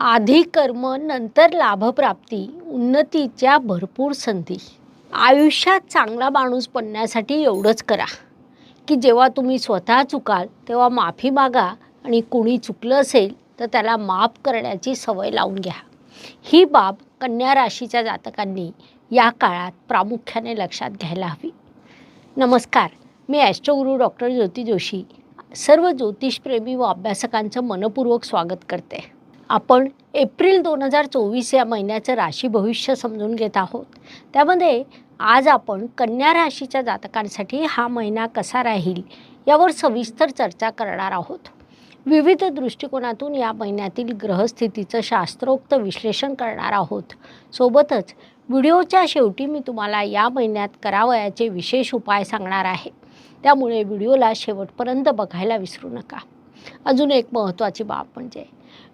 आधी कर्म नंतर लाभप्राप्ती उन्नतीच्या भरपूर संधी. आयुष्यात चांगला माणूस बनण्यासाठी एवढंच करा. की जेव्हा तुम्ही स्वतः चुकाल तेव्हा माफी मागा आणि कुणी चुकलं असेल तर त्याला माफ करण्याची सवय लावून घ्या. ही बाब कन्या राशीच्या जातकांनी या काळात प्रामुख्याने लक्षात घ्यायला हवी. नमस्कार मी astro guru doctor Jyoti Joshi. सर्व ज्योतिषप्रेमी व अभ्यासकांचं मनपूर्वक स्वागत करते. आपण एप्रिल दोन हजार चोवीस या महिन्याचं राशी भविष्य समजून घेत आहोत. त्यामध्ये आज आपण कन्या राशीच्या जातकांसाठी हा महिना कसा राहील यावर सविस्तर चर्चा करणार आहोत. विविध दृष्टिकोनातून या महिन्यातील ग्रहस्थितीचं शास्त्रोक्त विश्लेषण करणार आहोत. सोबतच व्हिडिओच्या शेवटी मी तुम्हाला या महिन्यात करावयाचे विशेष उपाय सांगणार आहे. त्यामुळे व्हिडिओला शेवटपर्यंत बघायला विसरू नका. अजून एक महत्त्वाची बाब म्हणजे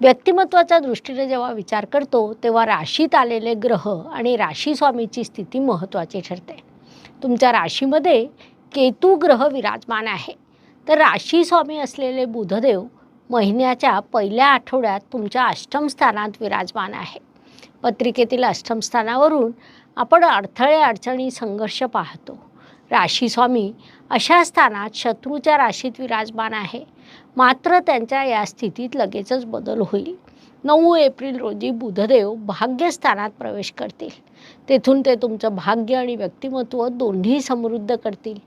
व्यक्तिमत्वाच्या दृष्टीने जेव्हा विचार करतो तेव्हा राशीत आलेले ग्रह आणि राशी स्वामीची स्थिती महत्त्वाची ठरते. तुमच्या राशीमध्ये केतू ग्रह विराजमान आहे. तर राशी स्वामी असलेले बुधदेव महिन्याच्या पहिल्या आठवड्यात तुमच्या अष्टम स्थानात विराजमान आहे. पत्रिकेतील अष्टम स्थानावरून आपण अडथळे अडचणी संघर्ष पाहतो. राशीस्वामी अशा स्थानात शत्रूच्या राशीत विराजमान आहे. मात्र त्यांच्या या स्थितीत लगेचच बदल होईल. नऊ एप्रिल रोजी बुधदेव भाग्यस्थानात प्रवेश करतील. तेथून ते तुमचं भाग्य आणि व्यक्तिमत्व दोन्ही समृद्ध करतील.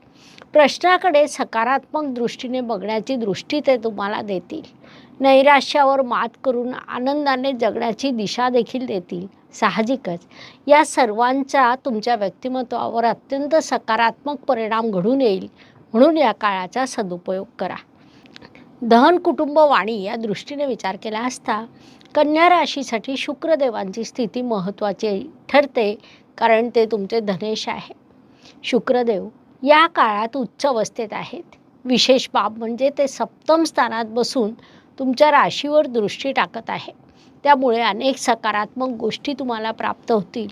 प्रश्नाकडे सकारात्मक दृष्टीने बघण्याची दृष्टी ते तुम्हाला देतील. नैराश्यावर मात करून आनंदाने जगण्याची दिशा देखील देतील. साहजिकच. या सर्वांचा तुमच्या व्यक्तिमत्वावर अत्यंत सकारात्मक परिणाम घडून येईल म्हणून या काळाचा सदुपयोग करा. दहन कुटुंब वाणी या दृष्टीने विचार केला असता कन्या राशीसाठी शुक्रदेवांची स्थिती महत्त्वाची ठरते कारण ते तुमचे धनेश आहे. शुक्रदेव या काळात उच्च अवस्थेत आहेत. विशेष बाब म्हणजे ते सप्तम स्थानात बसून तुमच्या राशीवर दृष्टी टाकत आहे. त्यामुळे अनेक सकारात्मक गोष्टी तुम्हाला प्राप्त होतील.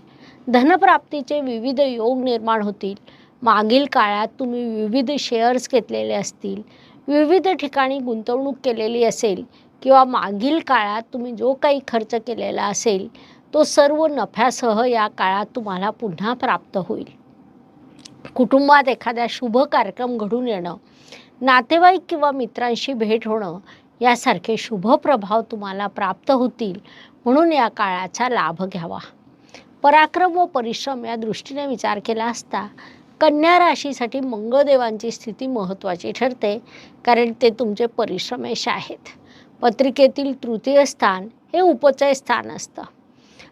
धनप्राप्तीचे विविध योग निर्माण होतील. मागील काळात तुम्ही विविध शेअर्स घेतलेले असतील. विविध ठिकाणी गुंतवणूक केलेली असेल किंवा मागील काळात तुम्ही जो काही खर्च केलेला असेल तो सर्व नफ्यासह या काळात तुम्हाला पुन्हा प्राप्त होईल. कुटुंबात एखाद्या शुभ कार्यक्रम घडून येणं नातेवाईक किंवा मित्रांशी भेट होणं यासारखे शुभ प्रभाव तुम्हाला प्राप्त होतील. म्हणून या काळाचा लाभ घ्यावा. पराक्रम व परिश्रम या दृष्टीने विचार केला असता कन्या राशीसाठी मंगळदेवांची स्थिती महत्त्वाची ठरते कारण ते तुमचे परिश्रमेश आहेत. पत्रिकेतील तृतीय स्थान हे उपचय स्थान असतं.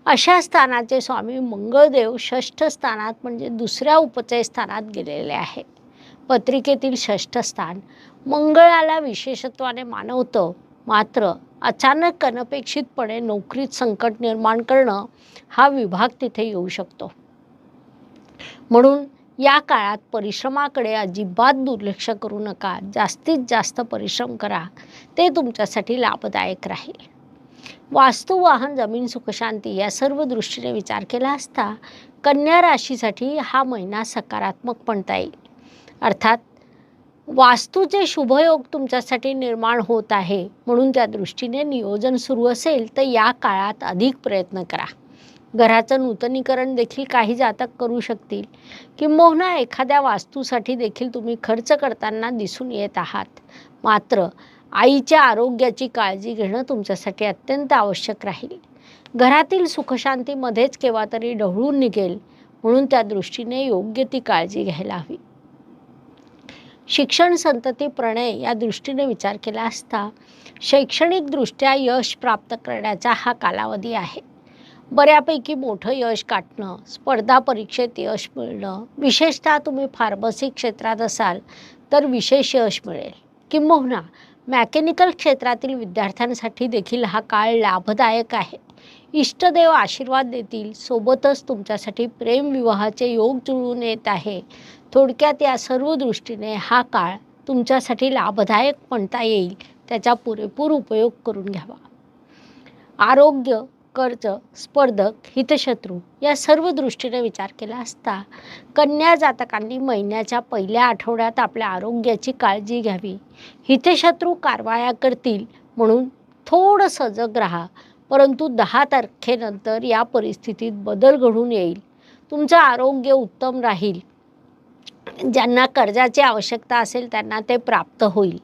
अशा स्थानाचे स्वामी मंगळदेव षष्ठ स्थानात म्हणजे दुसऱ्या उपचय स्थानात गेलेले आहेत. पत्रिकेतील षष्ठ स्थान मंगळाला विशेषत्वाने मानवतं. मात्र अचानक अनपेक्षितपणे नोकरीत संकट निर्माण करणं हा विभाग तिथे येऊ शकतो. म्हणून या काळात परिश्रमाकडे अजिबात दुर्लक्ष करू नका. जास्तीत जास्त परिश्रम करा. ते तुमच्यासाठी लाभदायक राहील. वास्तू वाहन जमीन सुखशांती या सर्व दृष्टीने विचार केला असता कन्या राशीसाठी हा महिना सकारात्मक म्हणता येईल. अर्थात वास्तूचे शुभयोग तुमच्यासाठी निर्माण होत आहे म्हणून त्या दृष्टीने नियोजन सुरू असेल तर या काळात अधिक प्रयत्न करा. घराचं नूतनीकरण देखील काही जातक करू शकतील किंबहुना एखाद्या वास्तूसाठी देखील तुम्ही खर्च करताना दिसून येत आहात. मात्र आईच्या आरोग्याची काळजी घेणं तुमच्यासाठी अत्यंत आवश्यक राहील. घरातील सुखशांतीमध्येच केव्हा तरी ढवळून निघेल म्हणून त्या दृष्टीने योग्य ती काळजी घ्यायला हवी. शिक्षण संतती प्रणय या दृष्टीने विचार केला असता शैक्षणिकदृष्ट्या यश प्राप्त करण्याचा हा कालावधी आहे. बऱ्यापैकी मोठं यश गाठणं स्पर्धा परीक्षेत यश मिळणं विशेषतः तुम्ही फार्मसी क्षेत्रात असाल तर विशेष यश मिळेल. किंबहुना मॅकॅनिकल क्षेत्रातील विद्यार्थ्यांसाठी देखील हा काळ लाभदायक आहे. इष्टदेव आशीर्वाद देतील सोबतच तुमच्यासाठी प्रेमविवाहाचे योग जुळून येत आहे. थोडक्यात या सर्व दृष्टीने हा काळ तुमच्यासाठी लाभदायक म्हणता येईल. त्याचा पुरेपूर उपयोग करून घ्यावा. आरोग्य कर्ज स्पर्धक हितशत्रू या सर्व दृष्टीने विचार केला असता कन्या जातकांनी महिन्याच्या पहिल्या आठवड्यात आपल्या आरोग्याची काळजी घ्यावी. हितशत्रू कारवाया करतील म्हणून थोडं सजग राहा परंतु दहा तारखेनंतर या परिस्थितीत बदल घडून येईल. तुमचं आरोग्य उत्तम राहील. ज्यांना कर्जाची आवश्यकता असेल त्यांना ते प्राप्त होईल.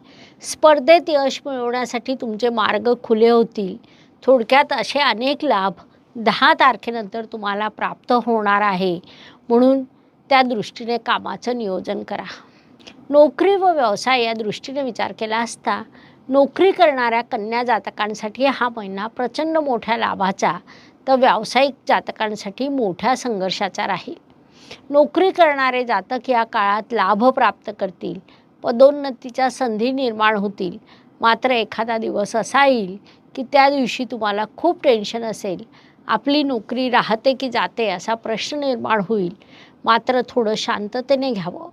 स्पर्धेत यश मिळवण्यासाठी तुमचे मार्ग खुले होतील. थोडक्यात असे अनेक लाभ दहा तारखेनंतर तुम्हाला प्राप्त होणार आहे. म्हणून त्या दृष्टीने कामाचं नियोजन करा. नोकरी व व्यवसाय या दृष्टीने विचार केला असता नोकरी करणाऱ्या कन्या जातकांसाठी हा महिना प्रचंड मोठ्या लाभाचा तर व्यावसायिक जातकांसाठी मोठ्या संघर्षाचा राहील. नोकरी करणारे जातक या काळात लाभ प्राप्त करतील. पदोन्नतीच्या संधी निर्माण होतील. मात्र एखादा दिवस असा येईल की त्या दिवशी तुम्हाला खूप टेन्शन असेल. आपली नोकरी राहते की जाते असा प्रश्न निर्माण होईल. मात्र थोडं शांततेने घ्यावं.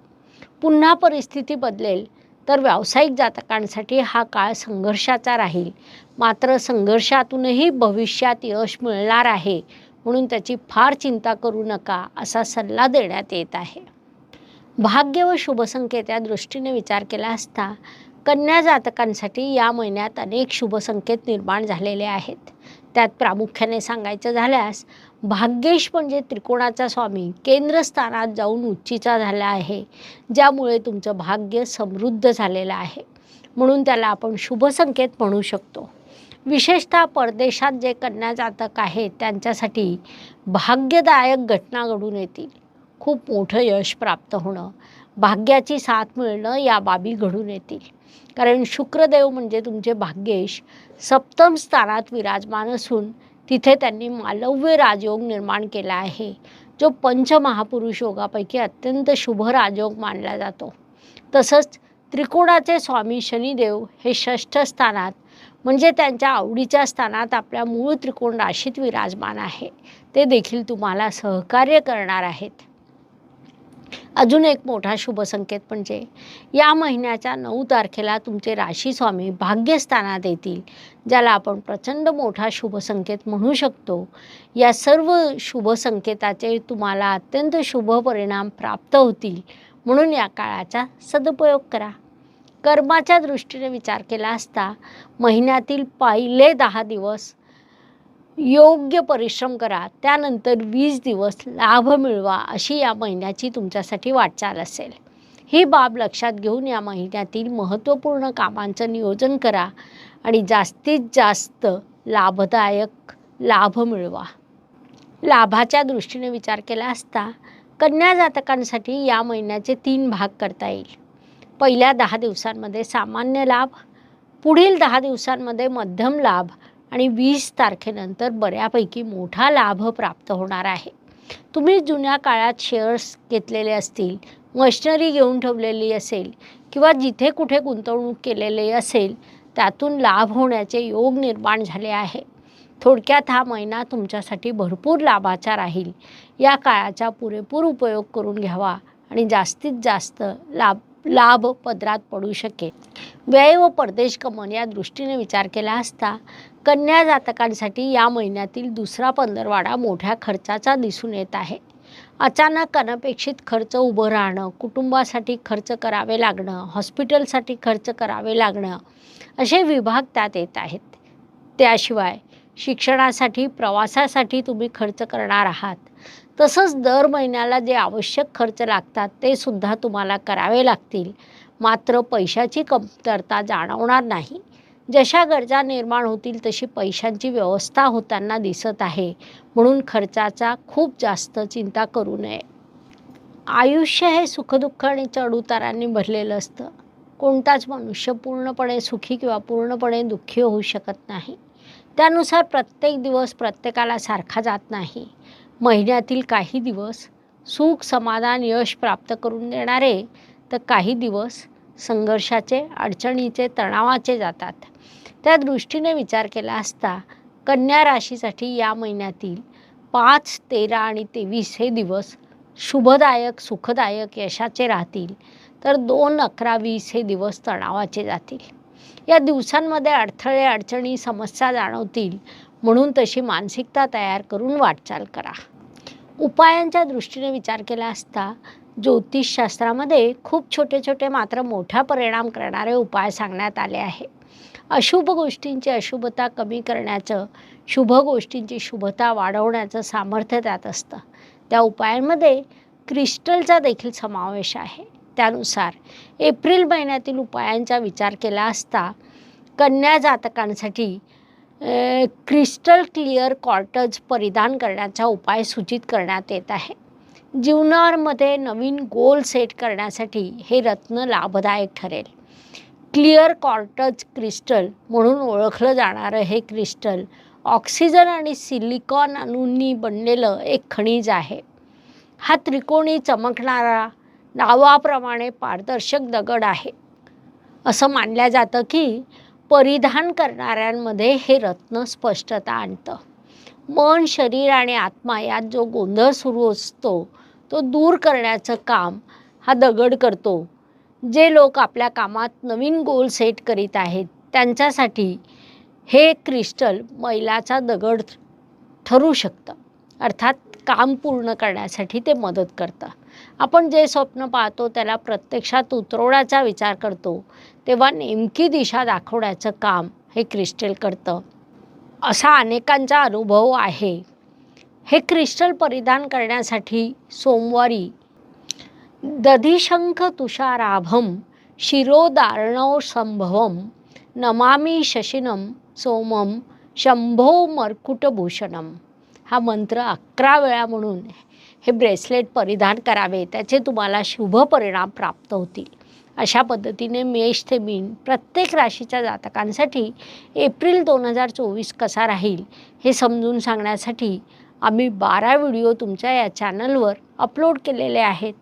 पुन्हा परिस्थिती बदलेल तर व्यावसायिक जातकांसाठी हा काळ संघर्षाचा राहील. मात्र संघर्षातूनही भविष्यात यश मिळणार आहे म्हणून त्याची फार चिंता करू नका असा सल्ला देण्यात येत आहे. भाग्य व शुभसंकेत या दृष्टीने विचार केला असता कन्या जातकांसाठी या महिन्यात अनेक शुभसंकेत निर्माण झालेले आहेत. त्यात प्रामुख्याने सांगायचं झाल्यास भाग्येश म्हणजे त्रिकोणाचा स्वामी केंद्रस्थानात जाऊन उच्चीचा झाला आहे ज्यामुळे तुमचं भाग्य समृद्ध झालेलं आहे. म्हणून त्याला आपण शुभसंकेत म्हणू शकतो. विशेषतः परदेशात जे कन्या जातक आहेत त्यांच्यासाठी भाग्यदायक घटना घडून येतील खूप मोठं यश प्राप्त होणं भाग्याची साथ मिळणं या बाबी घडून येतील कारण शुक्रदेव म्हणजे तुमचे भाग्येश सप्तम स्थानात विराजमान असून तिथे त्यांनी मालव्य राजयोग निर्माण केला आहे जो पंचमहापुरुष योगापैकी अत्यंत शुभ राजयोग मानला जातो. तसंच त्रिकोणाचे स्वामी शनिदेव हे षष्ठ स्थानात म्हणजे त्यांच्या आवडीच्या स्थानात आपल्या मूळ त्रिकोण राशीत विराजमान आहे. ते देखील तुम्हाला सहकार्य करणार आहेत. अजून एक मोठा शुभसंकेत म्हणजे या महिन्याच्या नऊ तारखेला तुमचे राशी स्वामी भाग्यस्थानात येतील ज्याला आपण प्रचंड मोठा शुभसंकेत म्हणू शकतो. या सर्व शुभसंकेताचे तुम्हाला अत्यंत शुभ परिणाम प्राप्त होतील. म्हणून या काळाचा सदुपयोग करा. कर्माच्या दृष्टीने विचार केला असता महिन्यातील पहिले दहा दिवस योग्य परिश्रम करा. त्यानंतर वीस दिवस लाभ मिळवा अशी या महिन्याची तुमच्यासाठी वाटचाल असेल. ही बाब लक्षात घेऊन या महिन्यातील महत्त्वपूर्ण कामांचं नियोजन करा आणि जास्तीत जास्त लाभदायक लाभ मिळवा. लाभाच्या दृष्टीने विचार केला असता कन्या जातकांसाठी या महिन्याचे तीन भाग करता येईल. पहिल्या दहा दिवसांमध्ये सामान्य लाभ पुढील दहा दिवसांमध्ये मध्यम लाभ आणि वीस तारखेनंतर बऱ्यापैकी मोठा लाभ प्राप्त होणार आहे. तुम्ही जुन्या काळात शेअर्स घेतलेले असतील मशनरी घेऊन ठेवलेली असेल किंवा जिथे कुठे गुंतवणूक केलेली असेल त्यातून लाभ होण्याचे योग निर्माण झाले आहे. थोडक्यात हा महिना तुमच्यासाठी भरपूर लाभाचा राहील. या काळाचा पुरेपूर उपयोग करून घ्यावा आणि जास्तीत जास्त लाभ लाभ पदरात पडू शकेल. व्यय व परदेश गमन या दृष्टीने विचार केला असता कन्या जातकांसाठी या महिन्यातील दुसरा पंधरवाडा मोठ्या खर्चाचा दिसून येत आहे. अचानक अनपेक्षित खर्च उभं राहणं कुटुंबासाठी खर्च करावे लागणं हॉस्पिटलसाठी खर्च करावे लागणं असे विभाग त्यात येत आहेत. त्याशिवाय शिक्षणासाठी प्रवासासाठी तुम्ही खर्च करणार आहात. तसंच दर महिन्याला जे आवश्यक खर्च लागतात ते सुद्धा तुम्हाला करावे लागतील. मात्र पैशाची कमतरता जाणवणार नाही. जशा गरजा निर्माण होतील तशी पैशांची व्यवस्था होताना दिसत आहे. म्हणून खर्चाचा खूप जास्त चिंता करू नये. आयुष्य हे सुखदुःख आणि चढउतारांनी भरलेलं असतं. कोणताच मनुष्य पूर्णपणे सुखी किंवा पूर्णपणे दुःखी होऊ शकत नाही. त्यानुसार प्रत्येक दिवस प्रत्येकाला सारखा जात नाही. महिन्यातील काही दिवस सुख समाधान यश प्राप्त करून देणारे तर काही दिवस संघर्षाचे अडचणीचे तणावाचे जातात. त्या दृष्टीने विचार केला असता कन्या राशीसाठी या महिन्यातील पाच तेरा आणि तेवीस हे दिवस शुभदायक सुखदायक यशाचे राहतील. तर दोन अकरा वीस हे दिवस तणावाचे जातील. या दिवसांमध्ये अडथळे अडचणी समस्या जाणवतील. म्हणून तशी मानसिकता तयार करून वाटचाल करा. उपायांच्या दृष्टीने विचार केला असता ज्योतिषशास्त्रामध्ये खूप छोटे छोटे मात्र मोठा परिणाम करणारे उपाय सांगण्यात आले आहे. अशुभ गोष्टींची अशुभता कमी करण्याचं शुभ गोष्टींची शुभता वाढवण्याचं सामर्थ्य त्यात असतं. त्या उपायांमध्ये क्रिस्टलचा देखील समावेश आहे. त्यानुसार एप्रिल महिन्यातील उपायांचा विचार केला असता कन्या जातकांसाठी क्रिस्टल क्लिअर कॉर्टज परिधान करण्याचा उपाय सूचित करण्यात येत आहे. जीवनामध्ये नवीन गोल सेट करण्यासाठी हे रत्न लाभदायक ठरेल. क्लिअर कॉर्टज क्रिस्टल म्हणून ओळखलं जाणारं हे क्रिस्टल ऑक्सिजन आणि सिलिकॉन अणूंनी बनलेलं एक खनिज आहे. हा त्रिकोणी चमकणारा नावाप्रमाणे पारदर्शक दगड आहे. असं मानलं जातं की परिधान करणाऱ्यांमध्ये हे रत्न स्पष्टता आणतं. मन शरीर आणि आत्मा यात जो गोंधळ सुरू असतो तो दूर करण्याचं काम हा दगड करतो. जे लोक आपल्या कामात नवीन गोल सेट करीत आहेत त्यांच्यासाठी हे क्रिस्टल मैलाचा दगड ठरू शकतं. अर्थात काम पूर्ण करण्यासाठी ते मदत करतं. आपण जे स्वप्न पाहतो त्याला प्रत्यक्षात उतरवण्याचा विचार करतो. तेव्हा नेमकी दिशा दाखवण्याचं काम हे क्रिस्टल करतं. असा अनेकांचा अनुभव आहे. हे क्रिस्टल परिधान करण्यासाठी सोमवारी दधिशंख तुषाराभम शिरोदारणव संभवम नमामी शशिनम सोमम शंभो मर्कुटभूषणम. हा मंत्र अकरा वेळा म्हणून हे ब्रेसलेट परिधान करावे. त्याचे तुम्हाला शुभ परिणाम प्राप्त होतील. अशा पद्धतीने मेष ते मीन प्रत्येक राशीच्या जातकांसाठी एप्रिल दोन हजार चोवीस कसा राहील हे समजून सांगण्यासाठी आम्ही बारा व्हिडिओ तुमच्या या चॅनलवर अपलोड केलेले आहेत.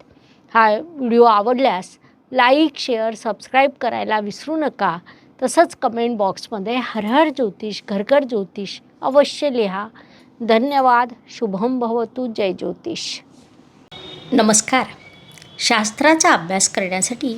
हा व्हिडिओ आवडल्यास लाईक शेअर सबस्क्राईब करायला विसरू नका. तसंच कमेंट बॉक्समध्ये हर हर ज्योतिष घरघर ज्योतिष अवश्य लिहा. धन्यवाद शुभम भवतु जय ज्योतिष. नमस्कार. शास्त्राचा अभ्यास करण्यासाठी